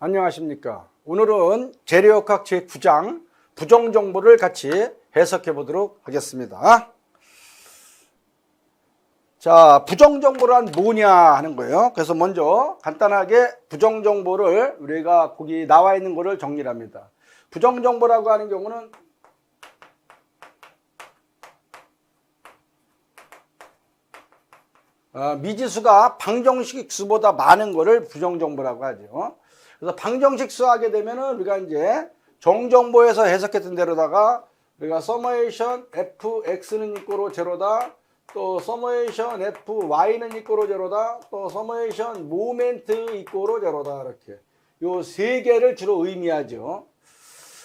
안녕하십니까. 오늘은 재료역학 제9장 부정정보를 같이 해석해 보도록 하겠습니다. 자, 부정정보란 뭐냐 하는 거예요. 그래서 먼저 간단하게 부정정보를 우리가 거기 나와 있는 거를 정리를 합니다. 부정정보라고 하는 경우는 어, 미지수가 방정식 수보다 많은 거를 부정정보라고 하죠. 그래서 방정식 수 하게 되면은 우리가 이제 정정보에서 해석했던 대로다가 우리가 서머에이션 fx는 이꼬로 제로다. 또 서머에이션 fy는 이꼬로 제로다. 또 서머에이션 모멘트 이꼬로 제로다. 이렇게 요 세 개를 주로 의미하죠.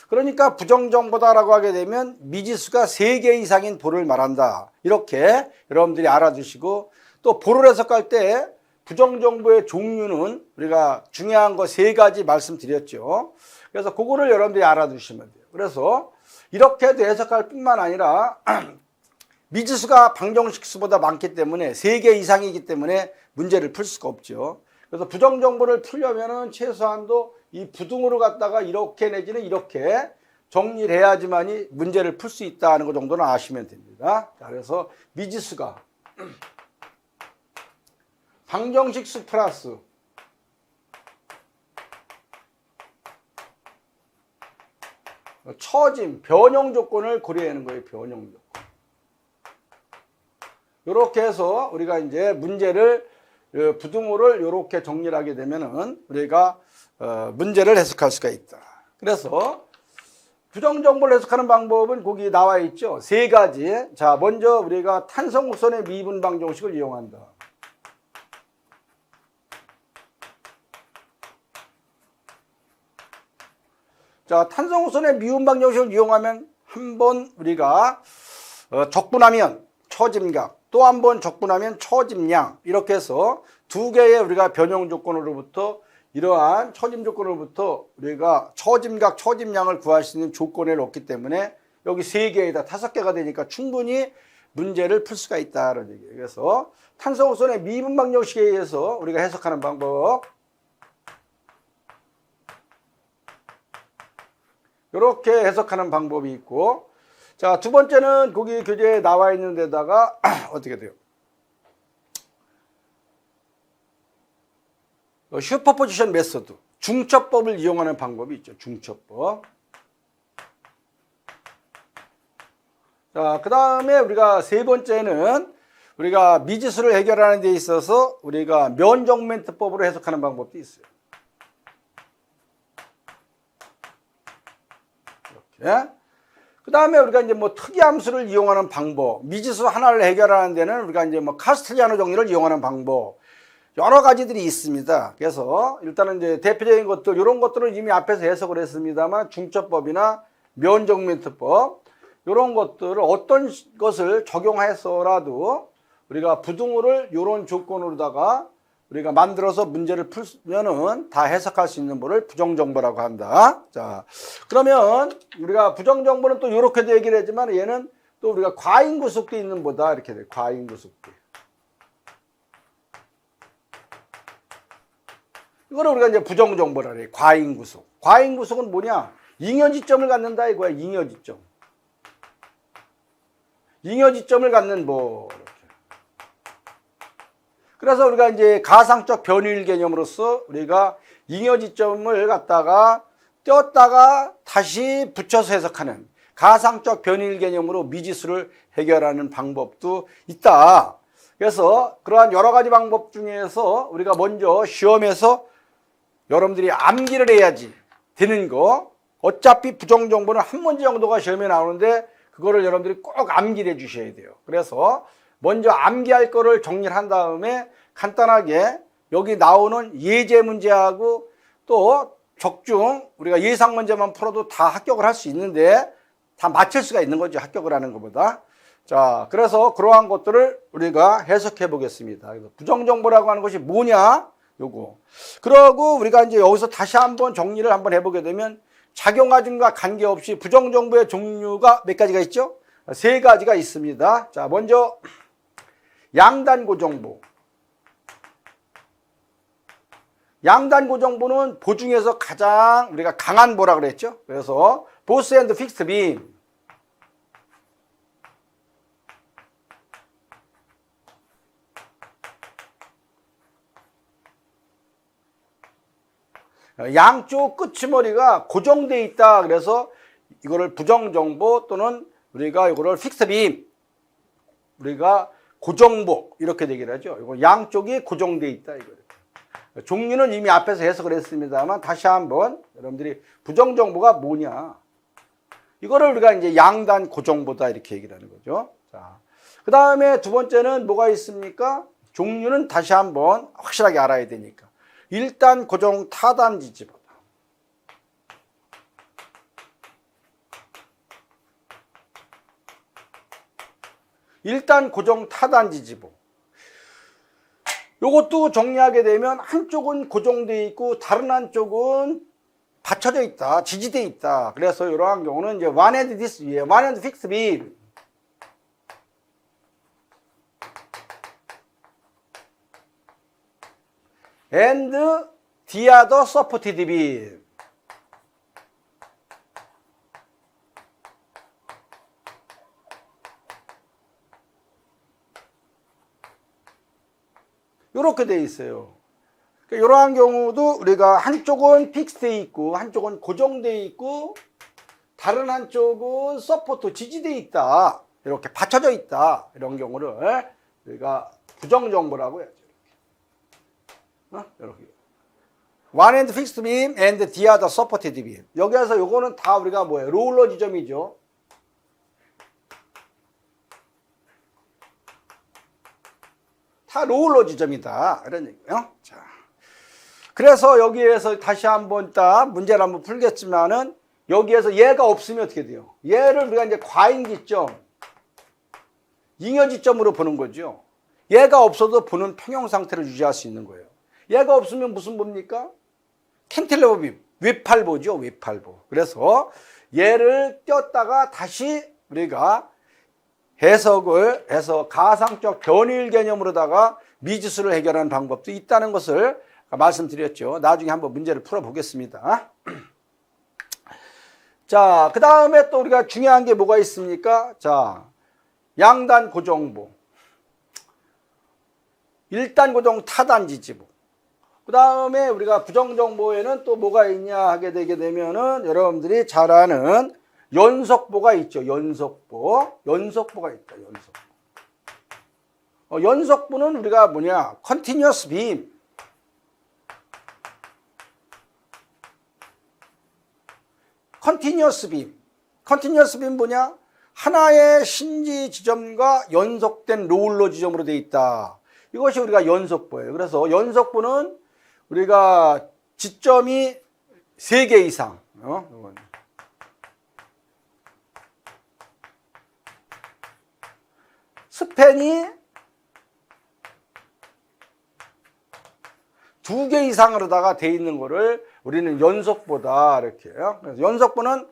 그러니까 부정정보다라고 하게 되면 미지수가 세 개 이상인 보를 말한다. 이렇게 여러분들이 알아두시고 또 보를 해석할 때 부정정보의 종류는 우리가 중요한 거 세 가지 말씀드렸죠. 그래서 그거를 여러분들이 알아두시면 돼요. 그래서 이렇게도 해석할 뿐만 아니라 미지수가 방정식 수보다 많기 때문에 세 개 이상이기 때문에 문제를 풀 수가 없죠. 그래서 부정정보를 풀려면은 최소한도 이 부등으로 갖다가 이렇게 내지는 이렇게 정리를 해야지만이 문제를 풀 수 있다는 것 정도는 아시면 됩니다. 자, 그래서 미지수가 방정식 수 플러스 처짐, 변형 조건을 고려하는 거예요. 변형 조건. 이렇게 해서 우리가 이제 문제를 어, 부등호를 이렇게 정리를 하게 되면은 우리가 어, 문제를 해석할 수가 있다. 그래서 부정정보를 해석하는 방법은 거기 나와 있죠. 세 가지. 자, 먼저 우리가 탄성우선의 미분 방정식을 이용한다. 자, 탄성우선의 미분 방정식을 이용하면 한 번 우리가 어, 적분하면 처짐각, 또 한 번 적분하면 처짐량 이렇게 해서 두 개의 우리가 변형 조건으로부터 이러한 처짐 조건으로부터 우리가 처짐각, 처짐량을 구할 수 있는 조건을 얻기 때문에 여기 세 개에다 다섯 개가 되니까 충분히 문제를 풀 수가 있다는 얘기예요. 그래서 탄성우선의 미분 방 정식에 의해서 우리가 해석하는 방법 이렇게 해석하는 방법이 있고 자 두 번째는 거기 교재에 나와 있는 데다가 어떻게 돼요? 어, 슈퍼포지션 메소드 중첩법을 이용하는 방법이 있죠. 중첩법. 자, 그 다음에 우리가 세 번째는 우리가 미지수를 해결하는 데 있어서 우리가 면적멘트법으로 해석하는 방법도 있어요. 이렇게. 그 다음에 우리가 이제 뭐 특이함수를 이용하는 방법, 미지수 하나를 해결하는 데는 우리가 이제 뭐 카스텔리아노 정리를 이용하는 방법, 여러 가지들이 있습니다. 그래서 일단은 이제 대표적인 것들, 이런 것들은 이미 앞에서 해석을 했습니다만 중첩법이나 면적멘트법, 이런 것들을 어떤 것을 적용해서라도 우리가 부등호를 이런 조건으로다가 우리가 만들어서 문제를 풀면은 다 해석할 수 있는 거를 부정정보라고 한다. 자, 그러면 우리가 부정정보는 또 이렇게도 얘기를 하지만 얘는 또 우리가 과잉구속도 있는 보다 이렇게 돼. 과잉구속도. 이거를 우리가 이제 부정정보라 그래. 과잉구속. 과잉구속은 뭐냐? 잉여지점을 갖는다 이거야. 잉여지점. 잉여지점을 갖는 뭐. 그래서 우리가 이제 가상적 변일 개념으로서 우리가 잉여지점을 갖다가 떼었다가 다시 붙여서 해석하는 가상적 변일 개념으로 미지수를 해결하는 방법도 있다. 그래서 그러한 여러 가지 방법 중에서 우리가 먼저 시험에서 여러분들이 암기를 해야지 되는 거. 어차피 부정정보는 한 문제 정도가 시험에 나오는데 그거를 여러분들이 꼭 암기를 해 주셔야 돼요. 그래서 먼저 암기할 거를 정리를 한 다음에 간단하게 여기 나오는 예제 문제하고 또 적중 우리가 예상 문제만 풀어도 다 합격을 할 수 있는데 다 맞출 수가 있는 거죠. 합격을 하는 것보다. 자, 그래서 그러한 것들을 우리가 해석해 보겠습니다. 부정정보라고 하는 것이 뭐냐? 요거. 그러고 우리가 이제 여기서 다시 한번 정리를 한번 해보게 되면 작용하증과 관계없이 부정정보의 종류가 몇 가지가 있죠? 세 가지가 있습니다. 자, 먼저 양단 고정보. 양단 고정부는 보 중에서 가장 우리가 강한 보라 그랬죠. 그래서 보스 앤드 픽스드 빔. 양쪽 끝머리가 고정돼 있다. 그래서 이거를 부정정보 또는 우리가 이거를 픽스 빔 우리가 고정보 이렇게 되기를 하죠. 이거 양쪽이 고정돼 있다 이거. 종류는 이미 앞에서 해석을 했습니다만 다시 한번 여러분들이 부정 정보가 뭐냐? 이거를 우리가 이제 양단 고정보다 이렇게 얘기를 하는 거죠. 자, 그 다음에 두 번째는 뭐가 있습니까? 종류는 다시 한번 확실하게 알아야 되니까. 일단 고정 타단 지지 일단 고정 타단 지지보. 요것도 정리하게 되면 한쪽은 고정돼 있고 다른 한쪽은 받쳐져 있다, 지지돼 있다. 그래서 이러한 경우는 이제 one and this, 예, one and fixed beam. and the beam. 이렇게 돼 있어요. 그러니까 이러한 경우도 우리가 한쪽은 픽스돼 있고 한쪽은 고정돼 있고 다른 한쪽은 서포트 지지돼 있다. 이렇게 받쳐져 있다. 이런 경우를 우리가 부정 정보라고 해야죠. 어? 이렇게. One and fixed beam and the other supported beam. 여기에서 요거는 다 우리가 뭐예요? 롤러 지점이죠. 다 롤러 지점이다. 이런 얘기예요. 자. 그래서 여기에서 다시 한번 딱 문제를 한번 풀겠지만은 여기에서 얘가 없으면 어떻게 돼요? 얘를 우리가 이제 과잉지점, 잉여지점으로 보는 거죠. 얘가 없어도 보는 평형 상태를 유지할 수 있는 거예요. 얘가 없으면 무슨 봅니까? 캔틸레버 빔, 외팔보죠, 외팔보. 그래서 얘를 띄었다가 다시 우리가 해석을 해서 가상적 변일 개념으로다가 미지수를 해결하는 방법도 있다는 것을 말씀드렸죠. 나중에 한번 문제를 풀어보겠습니다. 자, 그 다음에 또 우리가 중요한 게 뭐가 있습니까? 자, 양단 고정보. 일단 고정 타단 지지보. 그 다음에 우리가 부정정보에는 또 뭐가 있냐 하게 되게 되면은 여러분들이 잘 아는 연속보가 있죠. 연속보. 연속보가 있다. 연속보. 어, 연속보는 우리가 뭐냐? continuous beam. 컨티뉴어스 빔. 컨티뉴어스 빔 뭐냐? 하나의 신지 지점과 연속된 롤러 지점으로 되어 있다. 이것이 우리가 연속보예요. 그래서 연속보는 우리가 지점이 3개 이상. 어? 이건. 스팬이 두 개 이상으로다가 돼 있는 거를 우리는 연속보다 이렇게요. 그래서 연속보는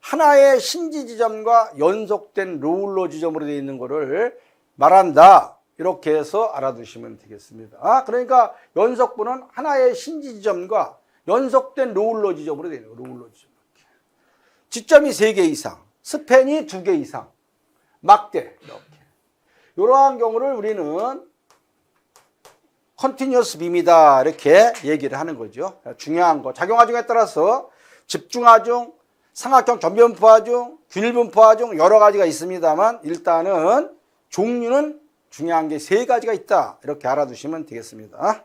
하나의 신지 지점과 연속된 롤러 지점으로 되어 있는 거를 말한다. 이렇게 해서 알아두시면 되겠습니다. 아, 그러니까 연속보는 하나의 신지 지점과 연속된 롤러 지점으로 되어 있는 거예요. 롤러 지점. 이렇게. 지점이 세개 이상, 스팬이 두개 이상, 막대 이러한 경우를 우리는 컨티뉴어스 빔이다 이렇게 얘기를 하는 거죠. 중요한 거 작용하중에 따라서 집중하중, 삼각형 전변부하중, 균일분포하중 여러 가지가 있습니다만 일단은 종류는 중요한 게 세 가지가 있다 이렇게 알아두시면 되겠습니다.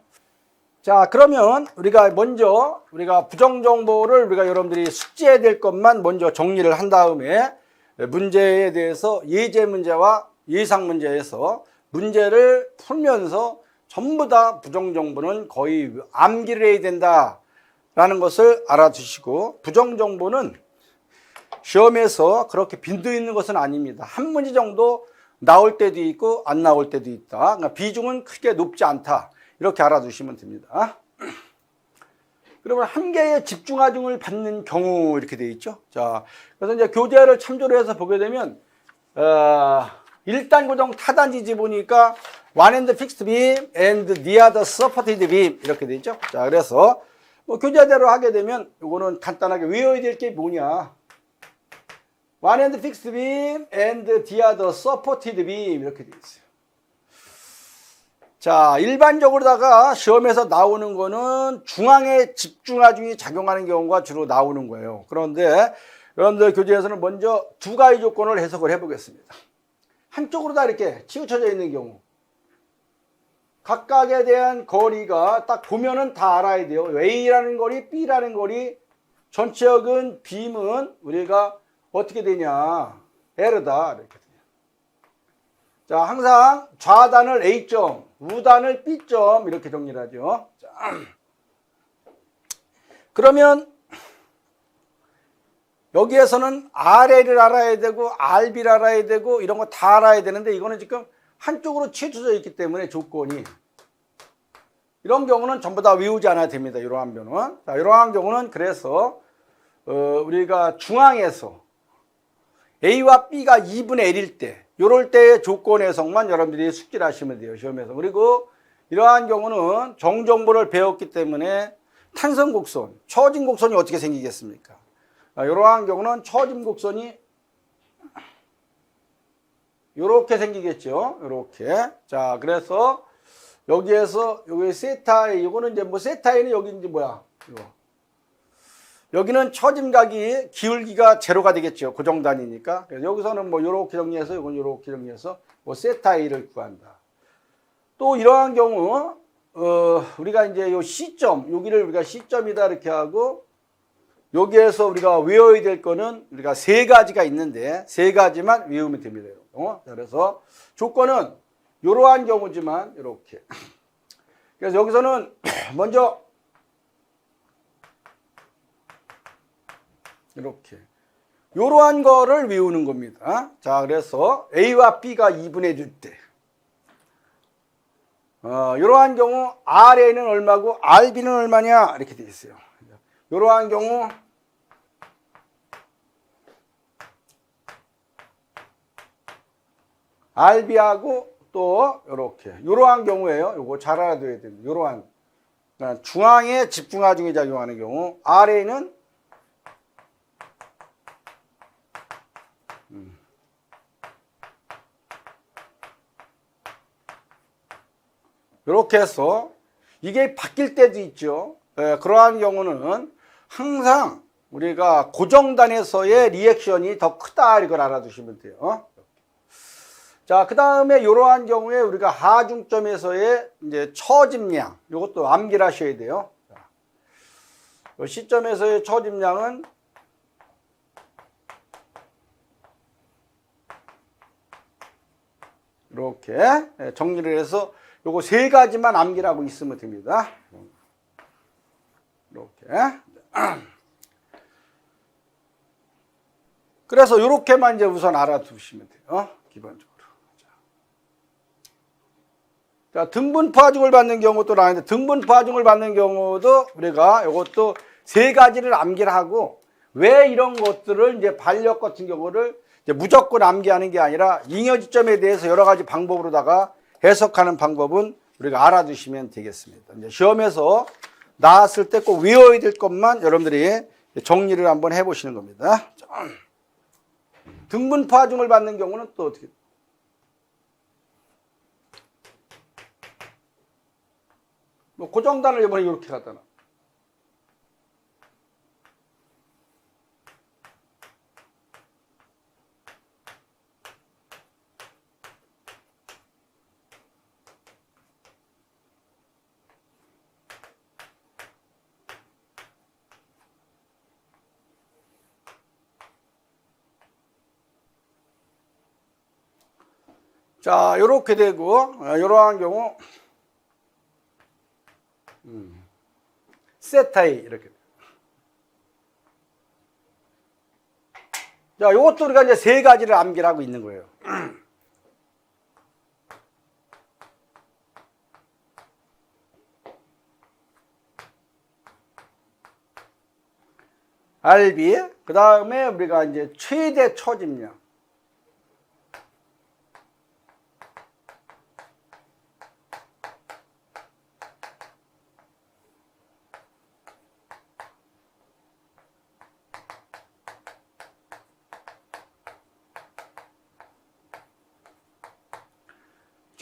자 그러면 우리가 먼저 우리가 부정 정보를 우리가 여러분들이 숙지해야 될 것만 먼저 정리를 한 다음에 문제에 대해서 예제 문제와 예상 문제에서 문제를 풀면서 전부 다 부정정보는 거의 암기를 해야 된다라는 것을 알아두시고 부정정보는 시험에서 그렇게 빈도 있는 것은 아닙니다. 한 문제 정도 나올 때도 있고 안 나올 때도 있다. 그러니까 비중은 크게 높지 않다. 이렇게 알아두시면 됩니다. 그러면 한 개의 집중하중을 받는 경우 이렇게 되어 있죠. 자, 그래서 이제 교재를 참조를 해서 보게 되면 어, 일단 고정 타단지 지 보니까 one end fixed beam and the other supported beam 이렇게 돼 있죠. 자, 그래서 뭐 교재대로 하게 되면 이거는 간단하게 외워야 될 게 뭐냐? one end fixed beam and the other supported beam 이렇게 돼 있어요. 자, 일반적으로다가 시험에서 나오는 거는 중앙에 집중하중이 작용하는 경우가 주로 나오는 거예요. 그런데 여러분들 교재에서는 먼저 두 가지 조건을 해석을 해보겠습니다. 한쪽으로 다 이렇게 치우쳐져 있는 경우. 각각에 대한 거리가 딱 보면은 다 알아야 돼요. A라는 거리, B라는 거리, 전체적인 빔은 우리가 어떻게 되냐. L다. 이렇게 돼요. 자, 항상 좌단을 A점, 우단을 B점 이렇게 정리를 하죠. 자, 그러면 여기에서는 RL을 알아야 되고 RB를 알아야 되고 이런 거 다 알아야 되는데 이거는 지금 한쪽으로 치우쳐져 있기 때문에 조건이 이런 경우는 전부 다 외우지 않아야 됩니다. 이러한 경우는 자, 이러한 경우는 그래서 어, 우리가 중앙에서 A와 B가 2분의 1일 때 이럴 때의 조건 해석만 여러분들이 숙지를 하시면 돼요. 시험에서. 그리고 이러한 경우는 정정보를 배웠기 때문에 탄성 곡선, 처진 곡선이 어떻게 생기겠습니까? 아, 이러한 경우는 처진 곡선이 이렇게 생기겠죠. 이렇게. 자, 그래서 여기에서 여기 세타이 이거는 이제 뭐 세타이는 여기 이제 뭐야? 이거. 여기는 처짐각이 기울기가 제로가 되겠죠. 고정단위니까. 그래서 여기서는 뭐 이렇게 정리해서 이건 이렇게 정리해서 뭐 세타이를 구한다. 또 이러한 경우 어 우리가 이제 요 시점 여기를 우리가 시점이다 이렇게 하고 여기에서 우리가 외워야 될 거는 우리가 세 가지가 있는데 세 가지만 외우면 됩니다. 어? 그래서 조건은 이러한 경우지만 이렇게. 그래서 여기서는 먼저 이렇게 이러한 거를 외우는 겁니다. 자, 그래서 A와 B가 2분의 1일 때 어, 이러한 경우 RA는 얼마고 RB는 얼마냐 이렇게 되어 있어요. 이러한 경우 RB하고 또 이렇게 이러한 경우에요. 이거 잘 알아둬야 됩니다. 이러한 그러니까 중앙에 집중하중이 작용하는 경우 RA는 음. 이렇게 해서 이게 바뀔 때도 있죠. 예, 그러한 경우는 항상 우리가 고정단에서의 리액션이 더 크다 이걸 알아두시면 돼요. 어? 자, 그 다음에 이러한 경우에 우리가 하중점에서의 이제 처짐량, 이것도 암기를 하셔야 돼요. 시점에서의 처짐량은 이렇게 정리를 해서 요거 세 가지만 암기하고 있으면 됩니다. 이렇게. 그래서 이렇게만 이제 우선 알아두시면 돼요. 어? 기본적으로. 자, 등분포 하중을 받는 경우도 나왔는데 등분포 하중을 받는 경우도 우리가 이것도 세 가지를 암기를 하고 왜 이런 것들을 이제 반력 같은 경우를 무조건 암기하는 게 아니라 잉여지점에 대해서 여러 가지 방법으로다가 해석하는 방법은 우리가 알아두시면 되겠습니다. 이제 시험에서 나왔을 때 꼭 외워야 될 것만 여러분들이 정리를 한번 해보시는 겁니다. 자, 등분포 하중을 받는 경우는 또 어떻게? 뭐 고정단을 이번에 이렇게 갖다 놔. 자, 요렇게 되고, 어, 요러한 경우, 음, 세타이, 이렇게. 자, 요것도 우리가 이제 세 가지를 암기를 하고 있는 거예요. RB, 그 다음에 우리가 이제 최대 처짐량.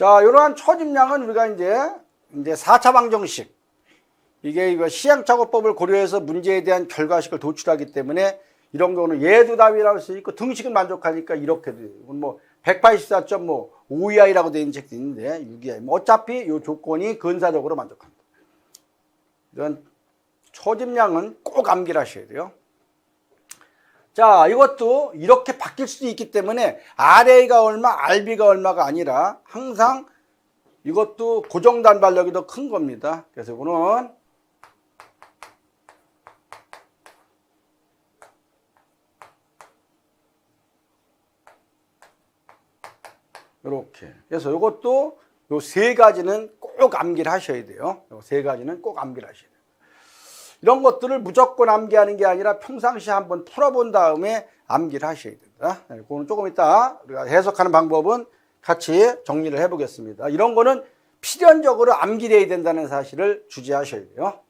자, 이러한 초집량은 우리가 이제 이제 4차 방정식 이게 이거 시행착오법을 고려해서 문제에 대한 결과식을 도출하기 때문에 이런 경우는 예두답이라고 할 수 있고 등식은 만족하니까 이렇게. 이건 뭐 184.5이하이라고 되어 있는 책도 있는데 6이하이. 뭐 어차피 이 조건이 근사적으로 만족합니다. 이런 초집량은 꼭 암기를 하셔야 돼요. 자, 이것도 이렇게 바뀔 수도 있기 때문에 RA가 얼마, RB가 얼마가 아니라 항상 이것도 고정 단발력이 더 큰 겁니다. 그래서 이거는 이렇게. 그래서 이것도 요 세 가지는 꼭 암기를 하셔야 돼요. 요 세 가지는 꼭 암기를 하셔야 돼요. 이런 것들을 무조건 암기하는 게 아니라 평상시에 한번 풀어본 다음에 암기를 하셔야 된다. 네, 그거는 조금 이따 우리가 해석하는 방법은 같이 정리를 해보겠습니다. 이런 거는 필연적으로 암기돼야 된다는 사실을 주지하셔야 돼요.